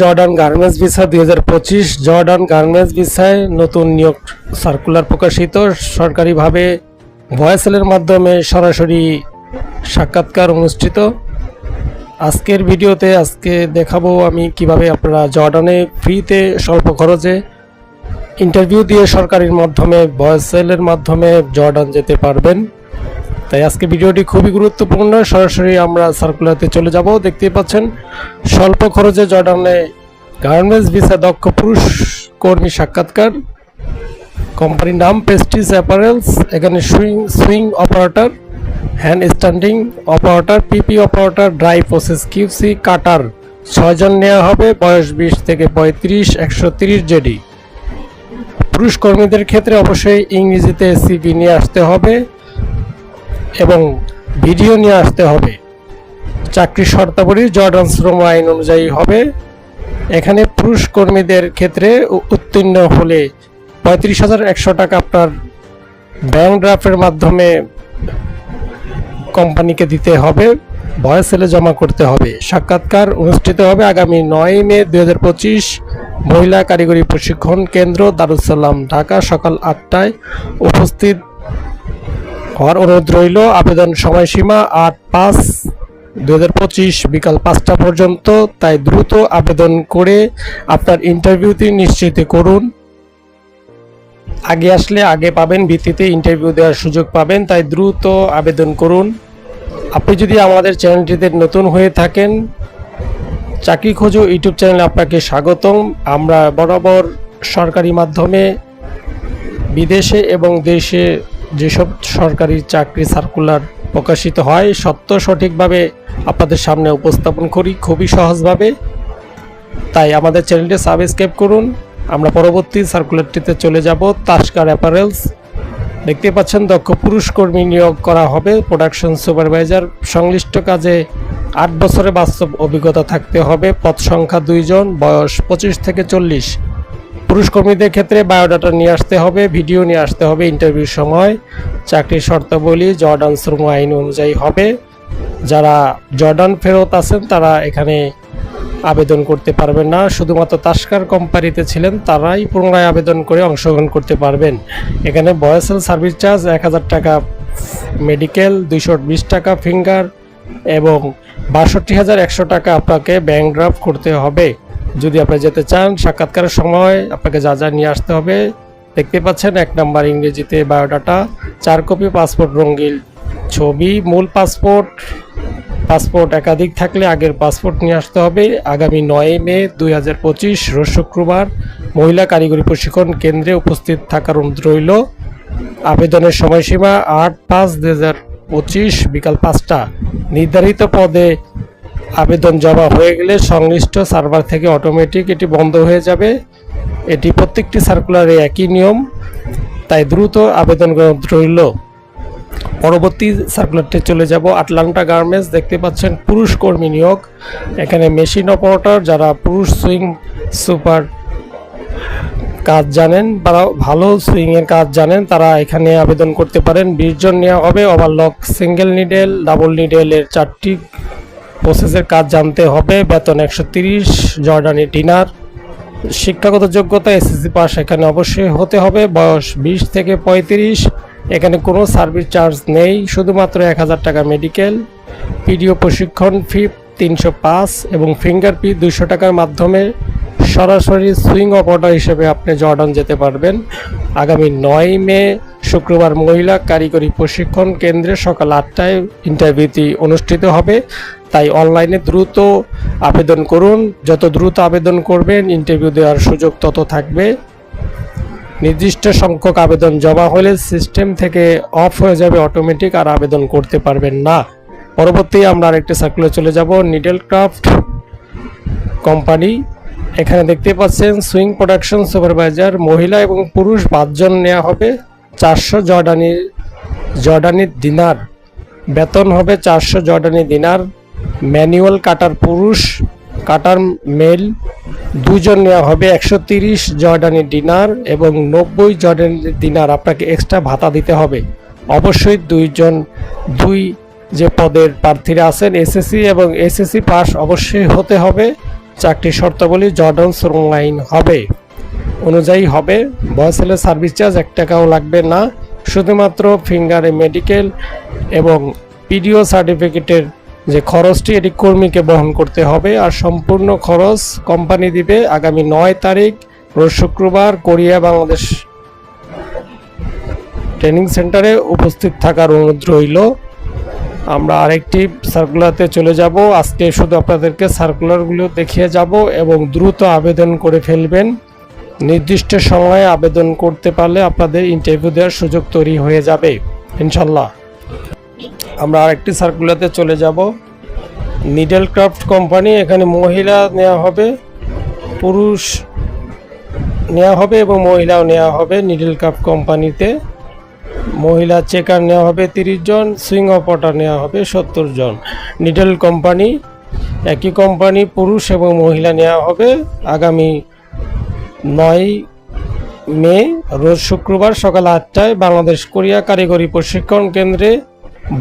Jordan garments visa দুই হাজার পঁচিশ। জর্ডান গার্মেন্টস ভিসায় নতুন নিয়োগ সার্কুলার প্রকাশিত। সরকারিভাবে ভয়েসেলের মাধ্যমে সরাসরি সাক্ষাৎকার অনুষ্ঠিত। আজকের ভিডিওতে আজকে দেখাবো আমি কীভাবে আপনারা জর্ডানে ফ্রিতে স্বল্প খরচে ইন্টারভিউ দিয়ে সরকারির মাধ্যমে, ভয়েসেলের মাধ্যমে জর্ডান যেতে পারবেন। তাই আজকে ভিডিওটি খুবই গুরুত্বপূর্ণ। সরাসরি আমরা সার্কুলারতে চলে যাব। দেখতেই পাচ্ছেন, স্বল্প খরচে জর্ডানে গার্মেন্টস ভিসা দক্ষ পুরুষ কর্মী সাক্ষাৎকার। কোম্পানির নাম পেস্টিস অ্যাপারেলস এখানে sewing sewing operator hand standing operator PP operator dry process QC cutter ছয়জন নেওয়া হবে, বয়স বিশ থেকে পঁয়ত্রিশ, একশো তিরিশ জেডি। পুরুষ কর্মীদের ক্ষেত্রে অবশ্যই ইংরেজিতে সিভি নিয়ে আসতে হবে। এবং ভিডিও নিয়ে আসতে হবে। চাকরির শর্তাবলী জর্ডান শ্রম আইন অনুযায়ী হবে। এখানে পুরুষ কর্মীদের ক্ষেত্রে উত্তীর্ণ হলে পঁয়ত্রিশ হাজার একশো টাকা আপনার ব্যাংক ড্রাফটের মাধ্যমে কোম্পানিকে দিতে হবে। ভয়েসেলে জমা করতে হবে। সাক্ষাৎকার অনুষ্ঠিত হবে আগামী নয় মে দুই হাজার পঁচিশ। মহিলা কারিগরি প্রশিক্ষণ কেন্দ্র দারুসালাম ঢাকা সকাল আটটায়। উপস্থিত হওয়ার অনুরোধ রইল। আবেদন সময়সীমা আট পাঁচ দু বিকাল পাঁচটা পর্যন্ত। তাই দ্রুত আবেদন করে আপনার ইন্টারভিউটি নিশ্চিত করুন। আগে আসলে আগে পাবেন, ভিত্তিতে ইন্টারভিউ দেওয়ার সুযোগ পাবেন, তাই দ্রুত আবেদন করুন। আপনি যদি আমাদের চ্যানেলটিতে নতুন হয়ে থাকেন, চাকরি খোঁজো ইউটিউব চ্যানেলে আপনাকে স্বাগতম। আমরা বরাবর সরকারি মাধ্যমে বিদেশে এবং দেশে যেসব সরকারি চাকরি সার্কুলার প্রকাশিত হয়, সত্য সঠিকভাবে আপনাদের সামনে উপস্থাপন করি খুবই সহজভাবে। তাই আমাদের চ্যানেলটি সাবস্ক্রাইব করুন। আমরা পরবর্তী সার্কুলারটিতে চলে যাব তাস্কার অ্যাপারেলস দেখতে পাচ্ছেন, দক্ষ পুরুষ কর্মী নিয়োগ করা হবে। প্রোডাকশন সুপারভাইজার সংশ্লিষ্ট কাজে আট বছরের বাস্তব অভিজ্ঞতা থাকতে হবে। পদ সংখ্যা দুইজন, বয়স পঁচিশ থেকে চল্লিশ। পুরুষ কর্মীদের ক্ষেত্রে বায়োডাটা নিয়ে আসতে হবে, ভিডিও নিয়ে আসতে হবে ইন্টারভিউর সময়। চাকরির শর্তাবলী জর্ডান শ্রম আইন অনুযায়ী হবে। যারা জর্ডান ফেরত আছেন, তারা এখানে আবেদন করতে পারবেন না। শুধুমাত্র তাস্কার কোম্পানিতে ছিলেন, তারাই পুনরায় আবেদন করে অংশগ্রহণ করতে পারবেন। এখানে বয়সেল সার্ভিস চার্জ এক হাজার টাকা, মেডিকেল দুইশো বিশ টাকা, ফিঙ্গার এবং বাষট্টি হাজার একশো টাকা আপনাকে ব্যাংক ড্রাফট করতে হবে। যদি আপনি যেতে চান, সাক্ষাৎকারের সময় আপনাকে যা যা নিয়ে আসতে হবে, দেখতে পাচ্ছেন এক নাম্বার ইংরেজিতে বায়োডাটা, চার কপি পাসপোর্ট রঙ্গিল ছবি, মূল পাসপোর্ট পাসপোর্ট একাধিক থাকলে আগের পাসপোর্ট নিয়ে আসতে হবে। আগামী নয় মে দুই হাজার পঁচিশ, রোজ শুক্রবার মহিলা কারিগরি প্রশিক্ষণ কেন্দ্রে উপস্থিত থাকার অনুরোধ রইল। আবেদনের সময়সীমা আট পাঁচ দু হাজার পঁচিশ, বিকাল পাঁচটা। নির্ধারিত পদে আবেদন জমা হয়ে গেলে সংশ্লিষ্ট সার্ভার থেকে অটোমেটিক এটি বন্ধ হয়ে যাবে। এটি প্রত্যেকটি সার্কুলারে একই নিয়ম, তাই দ্রুত আবেদন রইল। পরবর্তী সার্কুলারটি চলে যাব আটলান্টা গার্মেন্টস দেখতে পাচ্ছেন পুরুষ কর্মী নিয়োগ। এখানে মেশিন অপারেটর যারা পুরুষ সুইং সুপার কাজ জানেন বা ভালো সুইংয়ের কাজ জানেন, তারা এখানে আবেদন করতে পারেন। বিশ জন নেওয়া হবে ওভারলক সিঙ্গেল নিডেল ডাবল নিডেলের চারটি প্রসেসের কাজ জানতে হবে। বেতন একশো তিরিশ, জর্ডানি ডিনার। শিক্ষাগত যোগ্যতা এসএসসি পাস এখানে অবশ্যই হতে হবে। বয়স বিশ থেকে পঁয়ত্রিশ। এখানে কোনো সার্ভিস চার্জ নেই। শুধুমাত্র এক হাজার টাকা মেডিকেল। পিডিও প্রশিক্ষণ ফি তিনশো পাঁচ এবং ফিঙ্গার দুশো টাকার মাধ্যমে সরাসরি সুইং অপারেটর হিসেবে আপনি জর্ডান যেতে পারবেন। আগামী নয় মে শুক্রবার মহিলা কারিগরি প্রশিক্ষণ কেন্দ্রে সকাল আটটায় ইন্টারভিউটি অনুষ্ঠিত হবে। তাই অনলাইনে দ্রুত আবেদন করুন। যত দ্রুত আবেদন করবেন ইন্টারভিউ দেওয়ার সুযোগ তত থাকবে। নির্দিষ্ট সংখ্যক আবেদন জমা হলে সিস্টেম থেকে অফ হয়ে যাবে অটোমেটিক আর আবেদন করতে পারবেন না। পরবর্তী আমরা আরেকটি সার্কুলে চলে যাব নিডেল ক্রাফট কোম্পানি এখানে দেখতে পাচ্ছেন সুইং প্রোডাকশন সুপারভাইজার মহিলা এবং পুরুষ পাঁচজন নেওয়া হবে। চারশো জর্ডানি জর্ডানি দিনার। বেতন হবে চারশো জর্ডানি দিনার। ম্যানুয়াল কাটার পুরুষ, কাটার মেল, দুজন নেওয়া হবে একশো তিরিশ জর্ডানি ডিনার এবং নব্বই জর্ডানি দিনার আপনাকে এক্সট্রা ভাতা দিতে হবে। অবশ্যই দুইজন, দুই যে পদের প্রার্থীরা আছেন, এসএসসি এবং এসএসসি পাস অবশ্যই হতে হবে। চাকরি শর্তাবলী জর্ডন শ্রম আইন হবে। অনুযায়ী হবে। বয়সেলের সার্ভিস চার্জ এক টাকাও লাগবে না। শুধুমাত্র ফিঙ্গারে মেডিকেল এবং পিডিও সার্টিফিকেটের যে খরচটি, এটি কর্মীকে বহন করতে হবে। আর সম্পূর্ণ খরচ কোম্পানি দিবে আগামী নয় তারিখ, রোজ শুক্রবার কোরিয়া বাংলাদেশ ট্রেনিং সেন্টারে উপস্থিত থাকার অনুরোধ রইল। আমরা আরেকটি সার্কুলারতে চলে যাব। আজকে শুধু আপনাদেরকে সার্কুলারগুলো দেখিয়ে যাব এবং দ্রুত আবেদন করে ফেলবেন। নির্দিষ্ট সময়ে আবেদন করতে পারলে আপনাদের ইন্টারভিউ দেওয়ার সুযোগ তৈরি হয়ে যাবে, ইনশাল্লাহ। আমরা আরেকটি সার্কুলারতে চলে যাব। নিডেল ক্রাফট কোম্পানি এখানে মহিলা নেওয়া হবে, পুরুষ নেওয়া হবে এবং মহিলাও নেওয়া হবে নিডেল ক্রাফট কোম্পানিতে মহিলা চেকার নেওয়া হবে তিরিশ জন সুইং অপারেটর নেওয়া হবে সত্তর জন। নিডেল কোম্পানি একই কোম্পানি পুরুষ এবং মহিলা নেওয়া হবে। আগামী নয় মে, রোজ শুক্রবার সকাল আটটায় বাংলাদেশ কোরিয়া কারিগরি প্রশিক্ষণ কেন্দ্রে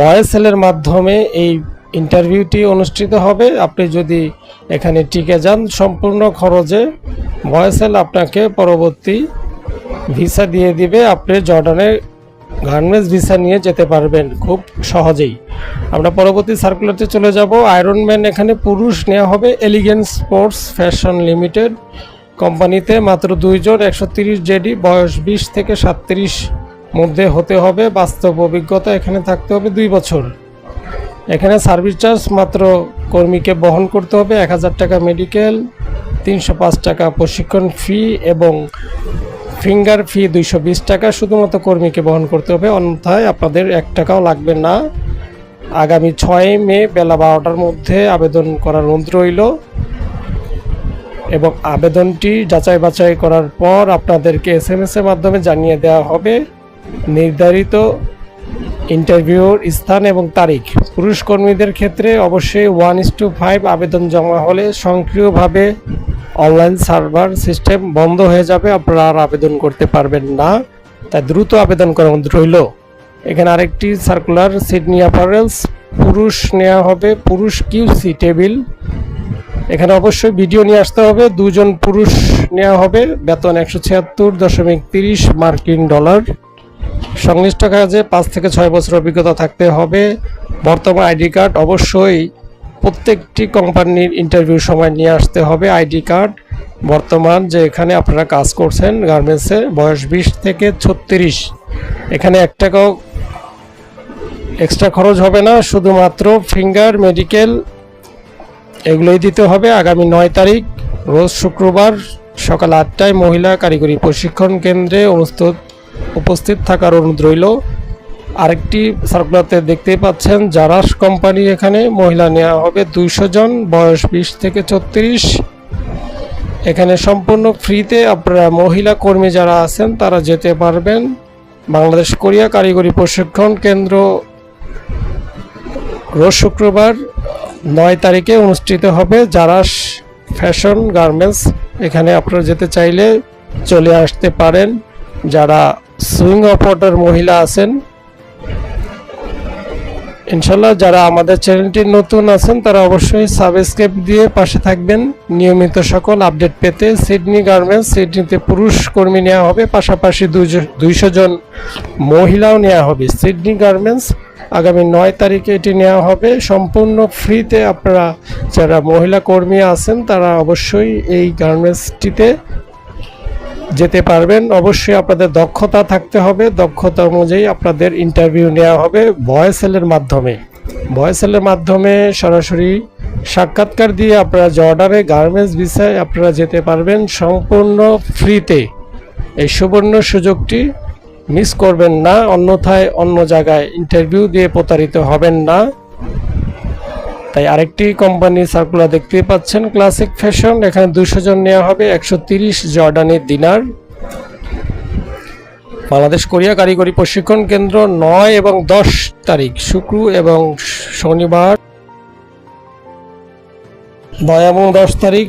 বয়েসেলের মাধ্যমে এই ইন্টারভিউটি অনুষ্ঠিত হবে। আপনি যদি এখানে টিকে যান, সম্পূর্ণ খরচে বয়েসেল আপনাকে পরবর্তী ভিসা দিয়ে দিবে। আপনি জর্ডানের গার্মেন্টস ভিসা নিয়ে যেতে পারবেন খুব সহজেই। আমরা পরবর্তী সার্কুলারতে চলে যাব। আয়রন ম্যান এখানে পুরুষ নেওয়া হবে। এলিগেন্স স্পোর্টস ফ্যাশন লিমিটেড কোম্পানিতে মাত্র দুইজন একশো তিরিশ জেডি, বয়স বিশ থেকে সাতত্রিশ মধ্যে হতে হবে। বাস্তব অভিজ্ঞতা এখানে থাকতে হবে দুই বছর। এখানে সার্ভিস চার্জ মাত্র কর্মীকে বহন করতে হবে, এক হাজার টাকা মেডিকেল, তিনশো পাঁচ টাকা প্রশিক্ষণ ফি এবং ফিঙ্গার ফি দুইশো বিশ টাকা শুধুমাত্র কর্মীকে বহন করতে হবে। অন্যথায় আপনাদের এক টাকাও লাগবে না। আগামী ছয় মে বেলা বারোটার মধ্যে আবেদন করার অনুরোধ রইল। এবং আবেদনটি যাচাই বাছাই করার পর আপনাদেরকে এস এম এর মাধ্যমে জানিয়ে দেওয়া হবে। নির্ধারিত ইন্টারভিউর স্থান এবং তারিখ। পুরুষ কর্মীদের ক্ষেত্রে অবশ্যই ওয়ান ইস টু ফাইভ আবেদন জমা হলে সক্রিয়ভাবে অনলাইন সার্ভার সিস্টেম বন্ধ হয়ে যাবে। আপনারা আর আবেদন করতে পারবেন না। তাই দ্রুত আবেদন করার অনুরোধ রইল। এখানে আরেকটি সার্কুলার সিডনি অ্যাপারেলস পুরুষ নেওয়া হবে। পুরুষ কিউসি টেবিল। এখানে অবশ্যই ভিডিও নিয়ে আসতে হবে। দুজন পুরুষ নেওয়া হবে। বেতন একশো ছিয়াত্তর দশমিক তিরিশ মার্কিন ডলার। সংশ্লিষ্ট কাজে পাঁচ থেকে ছয় বছর অভিজ্ঞতা থাকতে হবে। বর্তমান আইডি কার্ড অবশ্যই প্রত্যেকটি কোম্পানির ইন্টারভিউ সময় নিয়ে আসতে হবে আইডি কার্ড। বর্তমান যে এখানে আপনারা কাজ করছেন, গার্মেন্টসে বয়স বিশ থেকে ছত্রিশ। এখানে এক টাকাও এক্সট্রা খরচ হবে না। শুধুমাত্র ফিঙ্গার মেডিকেল এগুলোই দিতে হবে। আগামী নয় তারিখ, রোজ শুক্রবার সকাল আটটায় মহিলা কারিগরি প্রশিক্ষণ কেন্দ্রে অনুষ্ঠিত উপস্থিত থাকার অনুরোধ রইল। আরেকটি সার্কুলারতে দেখতেই পাচ্ছেন জারাস কোম্পানি এখানে মহিলা নেওয়া হবে দুইশো জন, বয়স বিশ থেকে ছত্রিশ। এখানে সম্পূর্ণ ফ্রিতে আপনারা মহিলা কর্মী যারা আছেন, তারা যেতে পারবেন। বাংলাদেশ কোরিয়া কারিগরি প্রশিক্ষণ কেন্দ্র রোজ শুক্রবার নয় তারিখে অনুষ্ঠিত হবে জারাস ফ্যাশন গার্মেন্টস এখানে আপনারা যেতে চাইলে চলে আসতে পারেন। যারা সুইং অপারেটর মহিলা আছেন ইনশাল্লাহ যারা আমাদের চ্যানেলটি নতুন আছেন, তারা অবশ্যই সাবস্ক্রাইব দিয়ে পাশে থাকবেন। নিয়মিত সকল আপডেট পেতে সিডনি গার্মেন্টস, সিডনিতে পুরুষ কর্মী নেওয়া হবে, পাশাপাশি দুইশো জন মহিলাও নেওয়া হবে। সিডনি গার্মেন্টস আগামী নয় তারিখে এটি নেওয়া হবে। সম্পূর্ণ ফ্রিতে আপনারা যারা মহিলা কর্মী আছেন, তারা অবশ্যই এই গার্মেন্টসটিতে যেতে পারবেন। অবশ্যই আপনাদের দক্ষতা থাকতে হবে। দক্ষতা অনুযায়ী আপনাদের ইন্টারভিউ নেওয়া হবে ভয়েসেলের মাধ্যমে। ভয়েসেলের মাধ্যমে সরাসরি সাক্ষাৎকার দিয়ে আপনারা জর্ডানে গার্মেন্টস ভিসায় আপনারা যেতে পারবেন। সম্পূর্ণ ফ্রিতে। এই সুবর্ণ সুযোগটি মিস করবেন না, অন্যথায় অন্য জায়গায় ইন্টারভিউ দিয়ে প্রতারিত হবেন না। তাই আরেকটি কোম্পানি সার্কুলার দেখতে পাচ্ছেন ক্লাসিক ফ্যাশন এখানে দুশো জন নেওয়া হবে, একশো তিরিশ জর্ডানের দিনার। বাংলাদেশ কোরিয়া কারিগরি প্রশিক্ষণ কেন্দ্র নয় এবং দশ তারিখ, শুক্র এবং শনিবার। নয় এবং দশ তারিখ,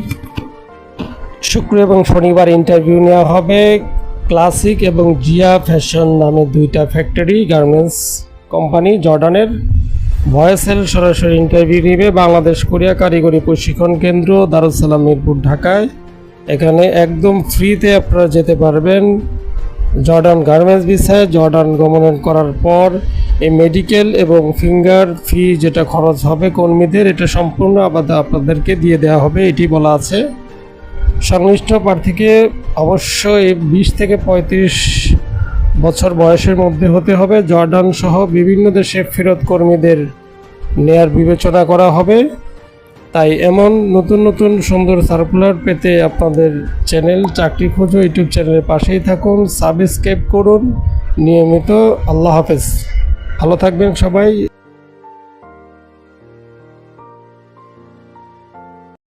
শুক্র এবং শনিবার ইন্টারভিউ নেওয়া হবে। ক্লাসিক এবং জিয়া ফ্যাশন নামে দুইটা ফ্যাক্টরি, গার্মেন্টস কোম্পানি জর্ডানের ভয়েসেল সরাসরি ইন্টারভিউ নিবে বাংলাদেশ কোরিয়া কারিগরি প্রশিক্ষণ কেন্দ্র, দারুসালাম মিরপুর, ঢাকায়। এখানে একদম ফ্রিতে আপনারা যেতে পারবেন। জর্ডান গার্মেন্টস ভিসায় জর্ডান গমন করার পর এই মেডিকেল এবং ফিঙ্গার ফি যেটা খরচ হবে কর্মীদের, এটা সম্পূর্ণ আবাদ আপনাদেরকে দিয়ে দেওয়া হবে, এটি বলা আছে। সংশ্লিষ্ট প্রার্থীকে অবশ্যই বিশ থেকে পঁয়ত্রিশ বছর বয়সের মধ্যে হতে হবে। জর্ডান সহ বিভিন্ন দেশে ফেরত কর্মীদের নেয়ার বিবেচনা করা হবে। তাই এমন নতুন নতুন সুন্দর সার্কুলার পেতে আপনাদের চ্যানেল চাকরি খোঁজো ইউটিউব চ্যানেলের পাশেই থাকুন, সাবস্ক্রাইব করুন। নিয়মিত আল্লাহ হাফেজ। ভালো থাকবেন সবাই।